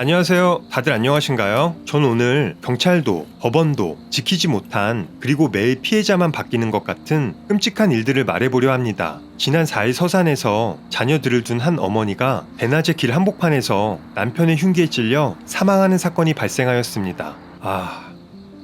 안녕하세요. 다들 안녕하신가요? 전 오늘 경찰도, 법원도 지키지 못한 그리고 매일 피해자만 바뀌는 것 같은 끔찍한 일들을 말해보려 합니다. 지난 4일 서산에서 자녀들을 둔 한 어머니가 대낮에 길 한복판에서 남편의 흉기에 찔려 사망하는 사건이 발생하였습니다. 아,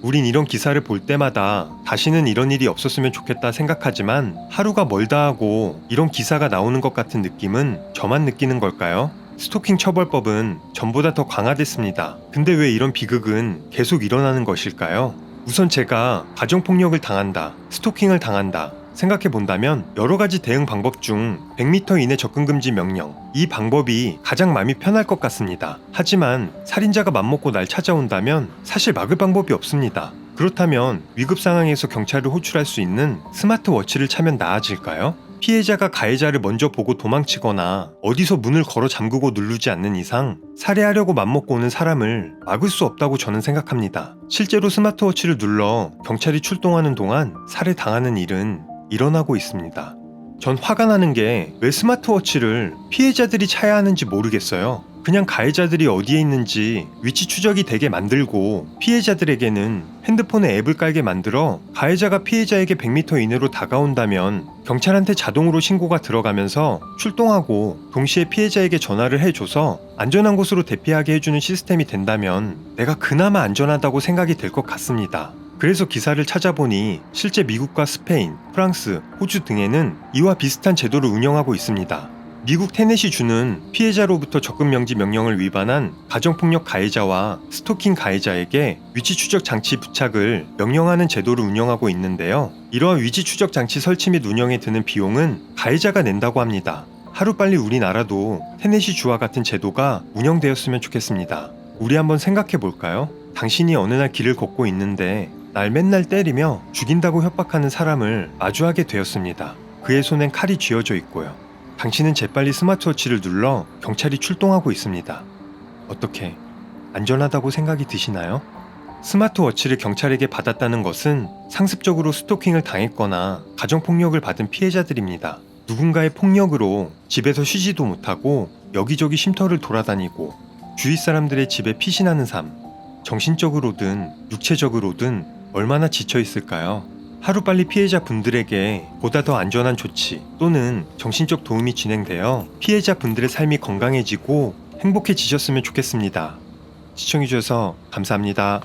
우린 이런 기사를 볼 때마다 다시는 이런 일이 없었으면 좋겠다 생각하지만 하루가 멀다 하고 이런 기사가 나오는 것 같은 느낌은 저만 느끼는 걸까요? 스토킹 처벌법은 전보다 더 강화됐습니다. 근데 왜 이런 비극은 계속 일어나는 것일까요? 우선 제가 가정폭력을 당한다, 스토킹을 당한다, 생각해 본다면 여러 가지 대응 방법 중 100m 이내 접근 금지 명령. 이 방법이 가장 마음이 편할 것 같습니다. 하지만 살인자가 맘먹고 날 찾아온다면 사실 막을 방법이 없습니다. 그렇다면 위급 상황에서 경찰을 호출할 수 있는 스마트워치를 차면 나아질까요? 피해자가 가해자를 먼저 보고 도망치거나 어디서 문을 걸어 잠그고 누르지 않는 이상 살해하려고 맘먹고 오는 사람을 막을 수 없다고 저는 생각합니다. 실제로 스마트워치를 눌러 경찰이 출동하는 동안 살해당하는 일은 일어나고 있습니다. 전 화가 나는 게 왜 스마트워치를 피해자들이 차야 하는지 모르겠어요. 그냥 가해자들이 어디에 있는지 위치 추적이 되게 만들고 피해자들에게는 핸드폰에 앱을 깔게 만들어 가해자가 피해자에게 100m 이내로 다가온다면 경찰한테 자동으로 신고가 들어가면서 출동하고 동시에 피해자에게 전화를 해줘서 안전한 곳으로 대피하게 해주는 시스템이 된다면 내가 그나마 안전하다고 생각이 될 것 같습니다. 그래서 기사를 찾아보니 실제 미국과 스페인, 프랑스, 호주 등에는 이와 비슷한 제도를 운영하고 있습니다. 미국 테네시 주는 피해자로부터 접근 명지 명령을 위반한 가정폭력 가해자와 스토킹 가해자에게 위치 추적 장치 부착을 명령하는 제도를 운영하고 있는데요. 이러한 위치 추적 장치 설치 및 운영에 드는 비용은 가해자가 낸다고 합니다. 하루빨리 우리나라도 테네시 주와 같은 제도가 운영되었으면 좋겠습니다. 우리 한번 생각해 볼까요? 당신이 어느 날 길을 걷고 있는데 날 맨날 때리며 죽인다고 협박하는 사람을 마주하게 되었습니다. 그의 손엔 칼이 쥐어져 있고요. 당신은 재빨리 스마트워치를 눌러 경찰이 출동하고 있습니다. 어떻게 안전하다고 생각이 드시나요? 스마트워치를 경찰에게 받았다는 것은 상습적으로 스토킹을 당했거나 가정폭력을 받은 피해자들입니다. 누군가의 폭력으로 집에서 쉬지도 못하고 여기저기 쉼터를 돌아다니고 주위 사람들의 집에 피신하는 삶, 정신적으로든 육체적으로든 얼마나 지쳐 있을까요? 하루빨리 피해자 분들에게 보다 더 안전한 조치 또는 정신적 도움이 진행되어 피해자 분들의 삶이 건강해지고 행복해지셨으면 좋겠습니다. 시청해주셔서 감사합니다.